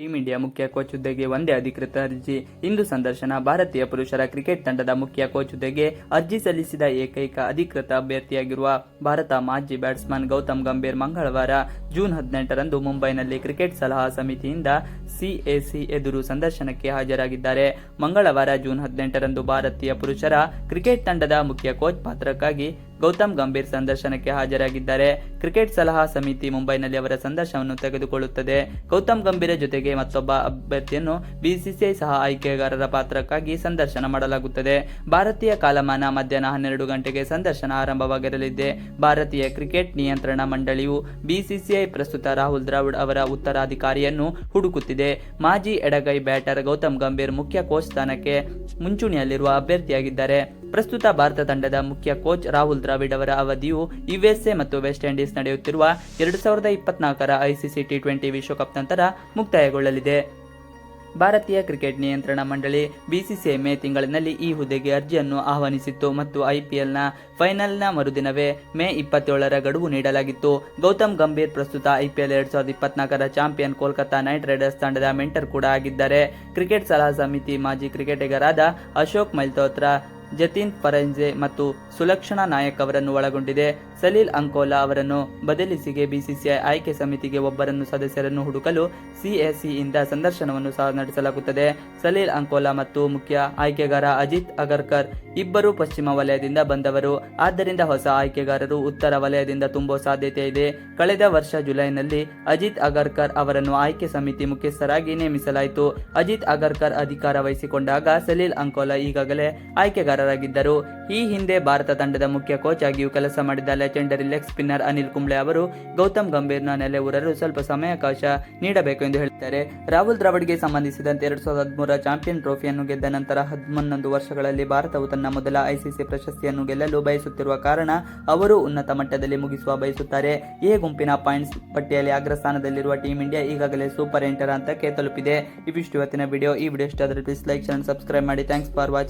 Team India ಮುಖ್ಯ coach ಹುದ್ದೆಗೆ ಒಂದೇ ಅಧಿಕೃತ ಅರ್ಜಿ. ಇಂದು ಸಂದರ್ಶನ, ಭಾರತೀಯ ಪುರುಷರ ಕ್ರಿಕೆಟ್ ತಂಡದ ಮುಖ್ಯ ಕೋಚ್ ಹುದ್ದೆಗೆ ಅರ್ಜಿ ಸಲ್ಲಿಸಿದ ಏಕೈಕ ಅಧಿಕೃತ ಅಭ್ಯರ್ಥಿಯಾಗಿರುವ ಭಾರತ ಮಾಜಿ ಬ್ಯಾಟ್ಸ್ಮನ್ ಗೌತಮ್ ಗಂಭೀರ್ ಮಂಗಳವಾರ ಜೂನ್ ಹದಿನೆಂಟರಂದು ಮುಂಬೈನಲ್ಲಿ ಕ್ರಿಕೆಟ್ ಸಲಹಾ ಸಮಿತಿಯಿಂದ ಸಿಎಸಿ ಎದುರು ಸಂದರ್ಶನಕ್ಕೆ ಹಾಜರಾಗಿದ್ದಾರೆ. ಮಂಗಳವಾರ ಜೂನ್ ಹದಿನೆಂಟರಂದು ಭಾರತೀಯ ಪುರುಷರ ಕ್ರಿಕೆಟ್ ತಂಡದ ಮುಖ್ಯ ಕೋಚ್ ಪಾತ್ರಕ್ಕಾಗಿ ಗೌತಮ್ ಗಂಭೀರ್ ಸಂದರ್ಶನಕ್ಕೆ ಹಾಜರಾಗಿದ್ದಾರೆ. ಕ್ರಿಕೆಟ್ ಸಲಹಾ ಸಮಿತಿ ಮುಂಬೈನಲ್ಲಿ ಅವರ ಸಂದರ್ಶನವನ್ನು ತೆಗೆದುಕೊಳ್ಳುತ್ತದೆ. ಗೌತಮ್ ಗಂಭೀರ್ ಜೊತೆಗೆ ಮತ್ತೊಬ್ಬ ಅಭ್ಯರ್ಥಿಯನ್ನು ಬಿಸಿಸಿಐ ಸಹ ಆಯ್ಕೆಗಾರರ ಪಾತ್ರಕ್ಕಾಗಿ ಸಂದರ್ಶನ ಮಾಡಲಾಗುತ್ತದೆ. ಭಾರತೀಯ ಕಾಲಮಾನ ಮಧ್ಯಾಹ್ನ ಹನ್ನೆರಡು ಗಂಟೆಗೆ ಸಂದರ್ಶನ ಆರಂಭವಾಗಿರಲಿದೆ ಭಾರತೀಯ ಕ್ರಿಕೆಟ್ ನಿಯಂತ್ರಣ ಮಂಡಳಿಯು ಬಿಸಿಸಿಐ ಪ್ರಸ್ತುತ ರಾಹುಲ್ ದ್ರಾವಿಡ್ ಅವರ ಉತ್ತರಾಧಿಕಾರಿಯನ್ನು ಹುಡುಕುತ್ತಿದೆ. ಮಾಜಿ ಎಡಗೈ ಬ್ಯಾಟರ್ ಗೌತಮ್ ಗಂಭೀರ್ ಮುಖ್ಯ ಕೋಚ್ ಸ್ಥಾನಕ್ಕೆ ಮುಂಚೂಣಿಯಲ್ಲಿರುವ ಅಭ್ಯರ್ಥಿಯಾಗಿದ್ದಾರೆ. ಪ್ರಸ್ತುತ ಭಾರತ ತಂಡದ ಮುಖ್ಯ ಕೋಚ್ ರಾಹುಲ್ ದ್ರಾವಿಡ್ ಅವರ ಅವಧಿಯು ಯುಎಸ್ಎ ಮತ್ತು ವೆಸ್ಟ್ ಇಂಡೀಸ್ ನಡೆಯುತ್ತಿರುವ ಎರಡು ಸಾವಿರದ ಇಪ್ಪತ್ನಾಲ್ಕರ ಐಸಿಸಿ ಟಿ ಟ್ವೆಂಟಿ ವಿಶ್ವಕಪ್ ನಂತರ ಮುಕ್ತಾಯಗೊಳ್ಳಲಿದೆ. ಭಾರತೀಯ ಕ್ರಿಕೆಟ್ ನಿಯಂತ್ರಣ ಮಂಡಳಿ ಬಿಸಿಸಿಐ ಮೇ ತಿಂಗಳಿನಲ್ಲಿ ಈ ಹುದ್ದೆಗೆ ಅರ್ಜಿಯನ್ನು ಆಹ್ವಾನಿಸಿತ್ತು ಮತ್ತು ಐಪಿಎಲ್ನ ಫೈನಲ್ನ ಮರುದಿನವೇ ಮೇ ಇಪ್ಪತ್ತೇಳರ ಗಡುವು ನೀಡಲಾಗಿತ್ತು. ಗೌತಮ್ ಗಂಭೀರ್ ಪ್ರಸ್ತುತ ಐಪಿಎಲ್ ಎರಡ್ ಸಾವಿರದ ಇಪ್ಪತ್ನಾಲ್ಕರ ಚಾಂಪಿಯನ್ ಕೋಲ್ಕತ್ತಾ ನೈಟ್ ರೈಡರ್ಸ್ ತಂಡದ ಮೆಂಟರ್ ಕೂಡ ಆಗಿದ್ದಾರೆ. ಕ್ರಿಕೆಟ್ ಸಲಹಾ ಸಮಿತಿ ಮಾಜಿ ಕ್ರಿಕೆಟಿಗರಾದ ಅಶೋಕ್ ಮೈಲ್ತೋತ್ರ ಜತಿನ್ ಪರಂಜೆ ಮತ್ತು ಸುಲಕ್ಷಣಾ ನಾಯಕ್ ಅವರನ್ನು ಒಳಗೊಂಡಿದೆ. ಸಲೀಲ್ ಅಂಕೋಲಾ ಅವರನ್ನು ಬದಲಿಸಿಗೆ ಬಿಸಿಸಿಐ ಆಯ್ಕೆ ಸಮಿತಿಗೆ ಒಬ್ಬರನ್ನು ಸದಸ್ಯರನ್ನು ಹುಡುಕಲು ಸಿಎಸ್ಸಿಯಿಂದ ಸಂದರ್ಶನವನ್ನು ಸಹ ನಡೆಸಲಾಗುತ್ತದೆ. ಸಲೀಲ್ ಅಂಕೋಲಾ ಮತ್ತು ಮುಖ್ಯ ಆಯ್ಕೆಗಾರ ಅಜಿತ್ ಅಗರ್ಕರ್ ಇಬ್ಬರು ಪಶ್ಚಿಮ ವಲಯದಿಂದ ಬಂದವರು. ಆದ್ದರಿಂದ ಹೊಸ ಆಯ್ಕೆಗಾರರು ಉತ್ತರ ವಲಯದಿಂದ ತುಂಬುವ ಸಾಧ್ಯತೆ ಇದೆ. ಕಳೆದ ವರ್ಷ ಜುಲೈನಲ್ಲಿ ಅಜಿತ್ ಅಗರ್ಕರ್ ಅವರನ್ನು ಆಯ್ಕೆ ಸಮಿತಿ ಮುಖ್ಯಸ್ಥರಾಗಿ ನೇಮಿಸಲಾಯಿತು. ಅಜಿತ್ ಅಗರ್ಕರ್ ಅಧಿಕಾರ ವಹಿಸಿಕೊಂಡಾಗ ಸಲೀಲ್ ಅಂಕೋಲಾ ಈಗಾಗಲೇ ಆಯ್ಕೆಗಾರರಾಗಿದ್ದರು. ಈ ಹಿಂದೆ ಭಾರತ ತಂಡದ ಮುಖ್ಯ ಕೋಚ್ ಆಗಿಯೂ ಕೆಲಸ ಮಾಡಿದ legendary leg spinner Anil Kumble ಅವರು ಗೌತಮ್ ಗಂಭೀರ್ನ ನೆಲೆ ಊರಲು ಸ್ವಲ್ಪ ಸಮಯಾವಕಾಶ ನೀಡಬೇಕು ಎಂದು ಹೇಳಿದ್ದಾರೆ ರಾಹುಲ್ ದ್ರಾವಿಡ್ಗೆ ಸಂಬಂಧಿಸಿದಂತೆ ಎರಡ್ ಸಾವಿರದ ಹದಿಮೂರ ಚಾಂಪಿಯನ್ ಟ್ರೋಫಿಯನ್ನು ಗೆದ್ದ ನಂತರ ಹದಿನೊಂದು ವರ್ಷಗಳಲ್ಲಿ ಭಾರತವು ತನ್ನ ಮೊದಲ ಐಸಿಸಿ ಪ್ರಶಸ್ತಿಯನ್ನು ಗೆಲ್ಲಲು ಬಯಸುತ್ತಿರುವ ಕಾರಣ ಅವರು ಉನ್ನತ ಮಟ್ಟದಲ್ಲಿ ಮುಗಿಸುವ ಬಯಸುತ್ತಾರೆ. ಎ ಗುಂಪಿನ ಪಾಯಿಂಟ್ಸ್ ಪಟ್ಟಿಯಲ್ಲಿ ಅಗ್ರಸ್ಥಾನದಲ್ಲಿರುವ ಟೀಂ ಇಂಡಿಯಾ ಈಗಾಗಲೇ ಸೂಪರ್ ಎಂಟರ್ ಹಂತಕ್ಕೆ ತಲುಪಿದೆ. ಇವಿಷ್ಟು ಇವತ್ತಿನ ವಿಡಿಯೋ. ಈ ವಿಡಿಯೋ ಇಷ್ಟ ಪ್ಲೀಸ್ ಲೈಕ್ ಚಾನಲ್ ಸಬ್ಸ್ಕ್ರೈಬ್ ಮಾಡಿ. Thanks for watching